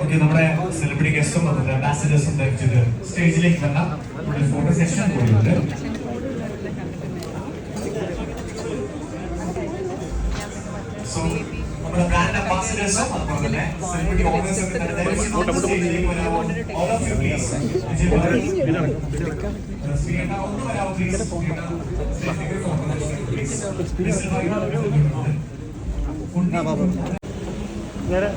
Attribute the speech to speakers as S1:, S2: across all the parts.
S1: Okay നമ്മുടെ celebrity ഗസ്റ്റും വന്നിട്ട് അംബാസിഡേഴ്സും ധരിച്ചത് സ്റ്റേജിലേക്ക് വന്ന നമ്മുടെ ഫോട്ടോ സെഷൻ കൂടിയുണ്ട്. സോ നമ്മുടെ ബ്രാൻഡ് അംബാസിഡേഴ്സും അതുപോലെ തന്നെ സെലിബ്രിറ്റി ഓണേഴ്സും ഓൾ ഓഫ് യു പ്ലീസ് ഒന്ന് വരാമോ പ്ലീസ് സ്റ്റേജിലേക്ക് പ്ലീസ്
S2: നേരെ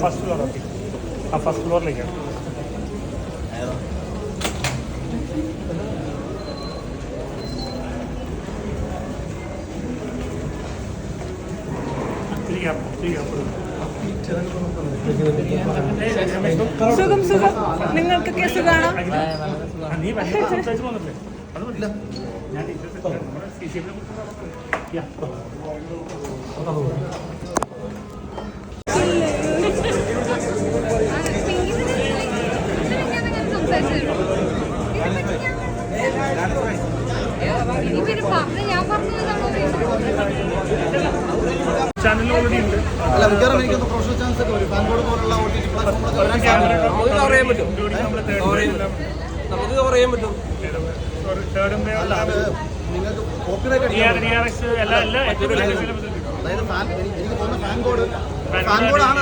S2: ഫസ്റ്റ് ഫ്ലോർ ഓക്കെ ആ ഫസ്റ്റ് ഫ്ലോറിലേക്കാണ്
S3: സുഖം സുഖം നിങ്ങൾക്കൊക്കെ
S2: സുഖമാണ് നീ സംസാരിച്ചു പോകുന്നില്ലേ അത് പറ്റില്ല ഞാൻ സി സി എമ്മിനെ കുറിച്ച് ചാനൽ ഓൾറെഡി ഉണ്ട്.
S4: അല്ല മിക്കവാറും എനിക്കൊന്ന് പ്രൊഫഷണൽ ചാൻസ് ഒക്കെ വരും. ഫാൻബോർഡ് പോലുള്ള ഒ ടി ടി
S5: നമുക്ക് കവർ ചെയ്യാൻ പറ്റും നമുക്ക് കവർ ചെയ്യാൻ പറ്റും.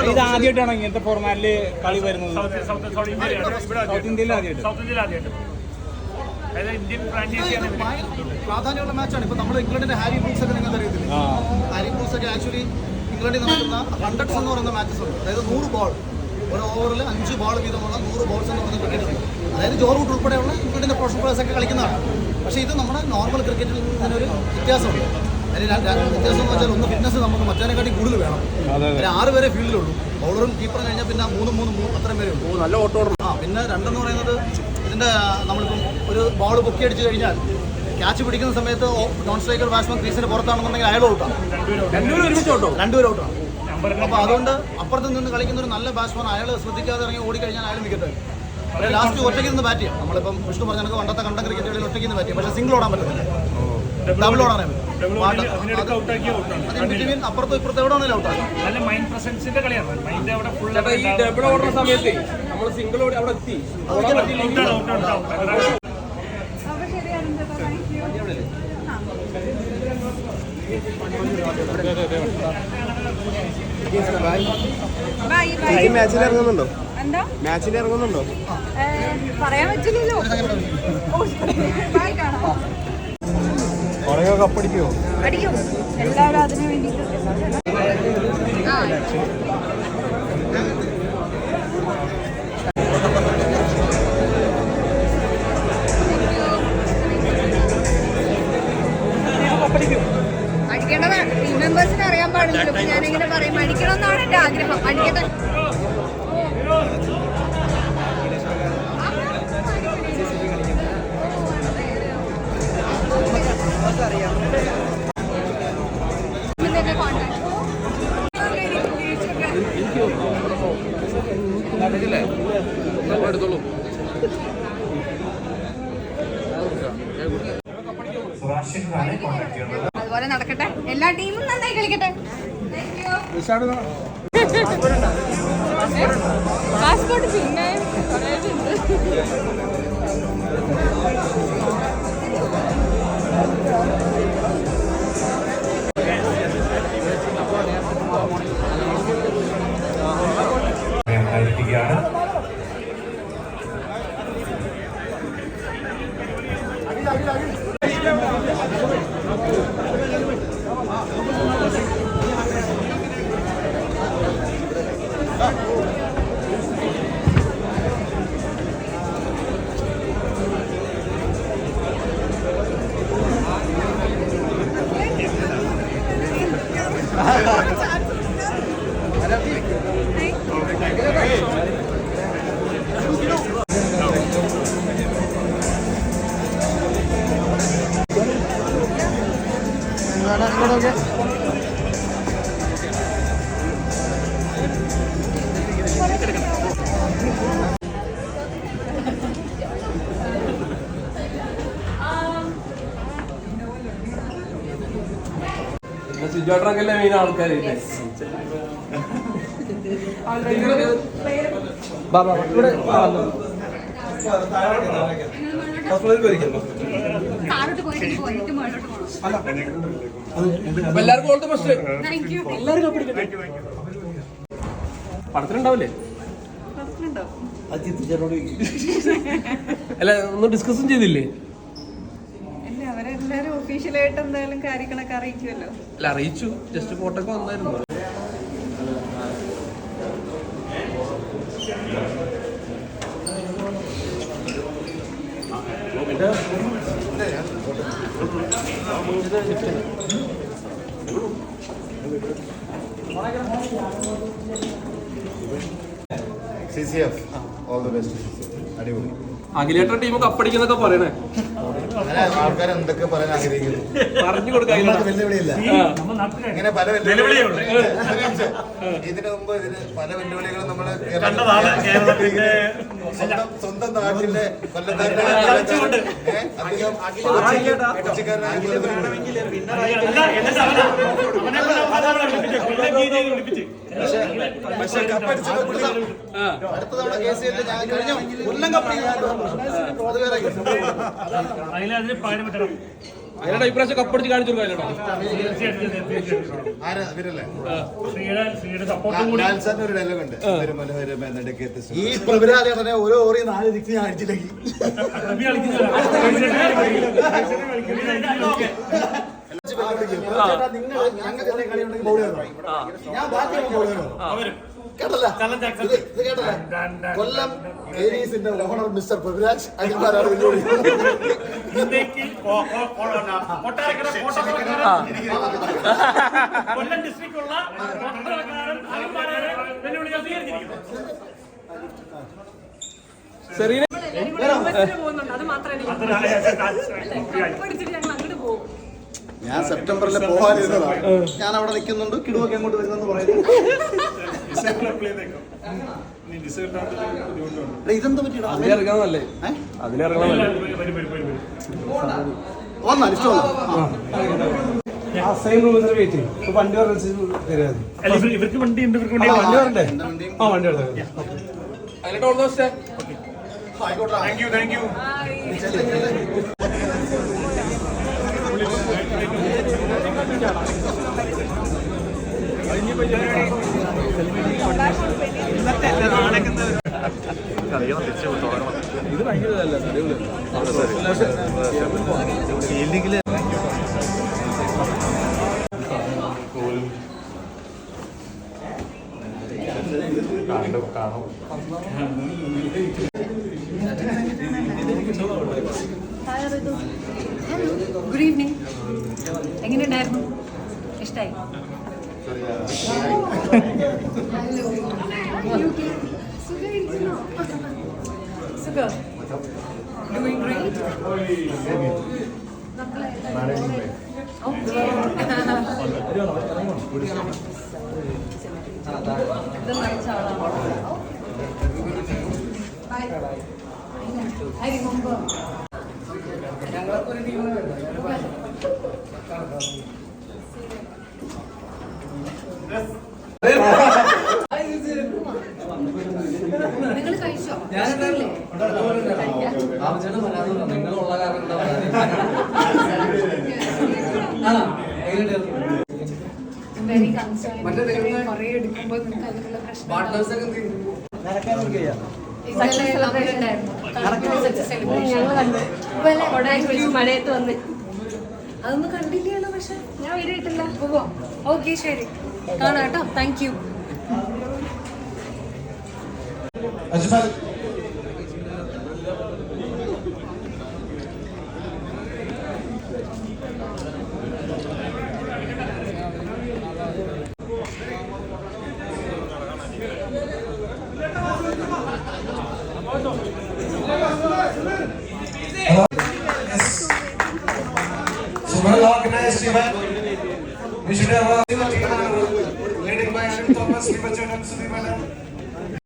S6: ഇത് ആദ്യമായിട്ടാണ് ഇങ്ങനത്തെ ഫോർമാറ്റിൽ കളി വരുന്നത്?
S2: സൗത്ത് ഇന്ത്യയിൽ
S6: ആദ്യമായിട്ട്.
S4: പ്രാധാന്യമുള്ള മാച്ചാണ് ഇപ്പൊ നമ്മൾ ഇംഗ്ലണ്ടിന്റെ ഹാരി ബ്രൂക്സ് ഒക്കെ നിങ്ങൾക്ക് അറിയത്തില്ലേ ഹാരി ബ്രൂക്സ് ഒക്കെ ആക്ച്വലി ഇംഗ്ലണ്ടിൽ നടക്കുന്ന ഹൺഡ്രഡ്സ് എന്ന് പറയുന്ന മാച്ചസ് ഉണ്ട്. അതായത് നൂറ് ബോൾ ഒരു ഓവറിൽ അഞ്ച് ബോൾ വീതമുള്ള നൂറ് ബോൾസ് എന്ന് പറഞ്ഞ ക്രിക്കറ്റ് അതായത് ജോ റൂട്ട് ഉൾപ്പെടെയുള്ള ഇംഗ്ലണ്ടിന്റെ പ്രൊഫഷണൽ പ്ലേഴ്സ് ഒക്കെ കളിക്കുന്നതാണ്. പക്ഷേ ഇത് നമ്മുടെ നോർമൽ ക്രിക്കറ്റിൽ നിന്നൊരു വ്യത്യാസമുണ്ട്. അതിന് വ്യത്യാസം എന്ന് വെച്ചാൽ ഒന്ന് ഫിറ്റ്നസ് നമുക്ക് മറ്റേനെക്കാട്ടി കൂടുതൽ വേണം.
S6: അതെ
S4: ആറ് പേരെ ഫീൽഡിലുള്ളൂ ബൗളറും കീപ്പറും കഴിഞ്ഞാൽ പിന്നെ മൂന്ന് മൂന്ന് മൂന്ന് അത്രയും പേരേ ഉള്ളൂ.
S5: നല്ല ഓട്ടോ
S4: ആ പിന്നെ രണ്ടെന്ന് പറയുന്നത് ഇതിന്റെ നമ്മളിപ്പം ഒരു ബോൾ പൊക്കി അടിച്ചു കഴിഞ്ഞാൽ ക്യാച്ച് പിടിക്കുന്ന സമയത്ത് നോൺ സ്ട്രൈക്കർ ബാറ്റ്സ്മാൻ ക്രീസിന് പുറത്താണെന്നുണ്ടെങ്കിൽ അയാൾ ഔട്ടാണ്
S5: രണ്ടുപേരും ഒരുമിച്ച് ഓട്ടോ
S4: രണ്ടുപേരും ഔട്ടാണ് അപ്പോൾ അതുകൊണ്ട് അപ്പുറത്ത് നിന്ന് കളിക്കുന്ന ഒരു നല്ല ബാറ്റ്സ്മാൻ അയാൾ ശ്രദ്ധിക്കാതെ ഇറങ്ങി ഓടിക്കഴിഞ്ഞാൽ അയാൾ വിക്കറ്റ് ലാസ്റ്റ് ഒറ്റയ്ക്ക് നിന്ന് ബാറ്റ് ചെയ്യാം. നമ്മളിപ്പം വിഷ്ണു പറഞ്ഞ കണക്ക് പണ്ടത്തെ കണ്ട ക്രിക്കറ്റുകളിൽ ഒറ്റയ്ക്ക് നിന്ന് ബാറ്റ് ചെയ്യാം. പക്ഷേ സിംഗിൾ ഓടാൻ പറ്റത്തില്ല. ഡബിൾ ഓടാനേ അപ്പുറത്തും ഇപ്പുറത്തും എവിടെ ആണെങ്കിലും ഔട്ടാണ്
S2: നല്ല മൈൻഡ് പ്രസൻസിന്റെ കളിയാണ്. മൈൻഡ് അവിടെ ഫുൾ
S5: ചേട്ടാ ഡബിൾ ഓടുന്ന സമയത്ത് നമ്മൾ സിംഗിൾ ഓടി അവിടെ എത്തി ഓടാൻ പറ്റിയില്ലെങ്കിൽ
S2: ഔട്ടാണ് ഔട്ടാണ് ഔട്ടാണ്
S3: അപ്പൊ ശരിയാണ് താങ്ക് യു ബൈ
S5: മാച്ചിൽ ഇറങ്ങുന്നുണ്ടോ?
S3: എന്താ?
S5: മാച്ചിൽ ഇറങ്ങുന്നുണ്ടോ?
S3: പറയാൻ പറ്റില്ലല്ലോ.
S6: കൊറേ കപ്പടിക്കുമോ
S3: അടിക്കും എല്ലാവരും അതിനു വേണ്ടിയിട്ട്.
S1: ഖാനെ കോൺടാക്ട് ചെയ്യുന്നത്
S7: അതുപോലെ നടക്കട്ടെ എല്ലാ ടീമും നന്നായി കളിക്കട്ടെ.
S3: പാസ്പോർട്ട് പിന്നെ
S5: സിജോട്ടറൊക്കെ മെയിൻ ആൾക്കാര്? എല്ലാവർക്കും ഓൾ ദ ബെസ്റ്റ് പടത്തിലുണ്ടാവില്ലേ? അല്ല ഒന്നും ഡിസ്കസും ചെയ്തില്ലേ?
S3: ഒഫീഷ്യലായിട്ട് എന്തായാലും കാര്യങ്ങളൊക്കെ അറിയിക്കുമല്ലോ.
S5: അല്ല അറിയിച്ചു. ജസ്റ്റ് ഫോട്ടോ ഒക്കെ വന്നായിരുന്നു.
S8: C C F all the best അടിപൊളി.
S5: അഖിലേട്ട ടീം കപ്പടിക്കുന്നൊക്കെ പറയണേ.
S8: അങ്ങനെ ആൾക്കാർ എന്തൊക്കെ പറയാൻ ആഗ്രഹിക്കുന്നു?
S5: പറഞ്ഞു കൊടുക്കാൻ
S8: വെല്ലുവിളിയില്ല. ഇങ്ങനെ പല വെല്ലുവിളികളും ഇതിനു മുമ്പ് ഇതിന് പല വെല്ലുവിളികളും നമ്മൾ സ്വന്തം സ്വന്തം നാട്ടിലെ
S4: പക്ഷെ പുള്ളി അടുത്ത തവണ കേസ് ചെയ്തിട്ട് ഞാൻ കഴിഞ്ഞ കൊല്ലം കപ്പടി
S2: അതിന് പകരം പറ്റണം
S5: അഖിലേട്ട ഇപ്രാവശ്യം കപ്പടിച്ച് കാണിച്ചു കൊടുക്കാം
S2: തീർച്ചയായിട്ടും തീർച്ചയായിട്ടും
S8: ആരാ? ഇവരല്ലേ?
S2: ശ്രീയുടെ ശ്രീയുടെ കൂടി.
S8: ലാൽസാറിന് ഒരു ഡയലോഗ് ഉണ്ട്. ഒരു മനോഹരം
S4: ഈ പ്രഭുരാജ തന്നെ ഓരോ ഓറി നാല് ദിക്ക് ഞാൻ അടിച്ചില്ലെങ്കിൽ
S2: റബി കളിക്കുന്നതാണ്
S4: ചേട്ടാ, നിങ്ങൾ ഞങ്ങൾക്ക് എന്തെങ്കിലും കളി ഉണ്ടെങ്കിൽ ബൗൾ ചെയ്തോ. ഞാൻ ബാക്കി ബൗൾ ചെയ്തോ. കേട്ടല്ലോ? ഇത് ഇത് കേട്ടല്ലോ? കൊല്ലം ഏരീസിന്റെ ഓണർ മിസ്റ്റർ പൃഥ്വിരാജ് അഖിൽമാരാണ്
S2: കൊല്ലം ഡിസ്ട്രിക്റ്റുള്ള
S5: സെറീന
S3: അത് മാത്രമേ
S4: ഞാൻ സെപ്റ്റംബറിൽ പോകാനിരുന്നതാണ് ഞാൻ അവിടെ നിൽക്കുന്നുണ്ട് കിടുവൊക്കെ അങ്ങോട്ട് വരുന്നെന്ന് പറയുന്നു. ഇതെന്താ പറ്റിയടാ വന്നാൽ ഇഷ്ടമല്ല
S6: വണ്ടി
S2: ഇവർക്ക് വണ്ടി ഉണ്ട് ഇവർക്ക് വണ്ടി
S6: വണ്ടി വരണ്ടേ? ആ വണ്ടി
S4: ആയിക്കോട്ടെ.
S2: താങ്ക് യു താങ്ക് യു
S5: ഇത്
S7: ഗുഡ് ഈവനിങ് എങ്ങനെയുണ്ടായിരുന്നു? ഇഷ്ടായി സുഖം. ഡൂയിങ് ഗ്രേറ്റ് ഇത് മരിച്ച ആളാണ് I remember. നിങ്ങൾ കഴിച്ചോ ഇഷ്ടമില്ലേ? Very concerned. കുറേ എടുക്കുമ്പോൾ നിങ്ങൾക്ക് അതിനുള്ള പ്രശ്നം
S3: മഴയത്ത് വന്ന്
S7: അതൊന്നും കണ്ടില്ലല്ലോ പക്ഷെ ഞാൻ വീഡിയോ ഇട്ടില്ല പോവാം ഓക്കെ ശരി കാണാം കേട്ടോ thank you
S1: event. We should have a team leading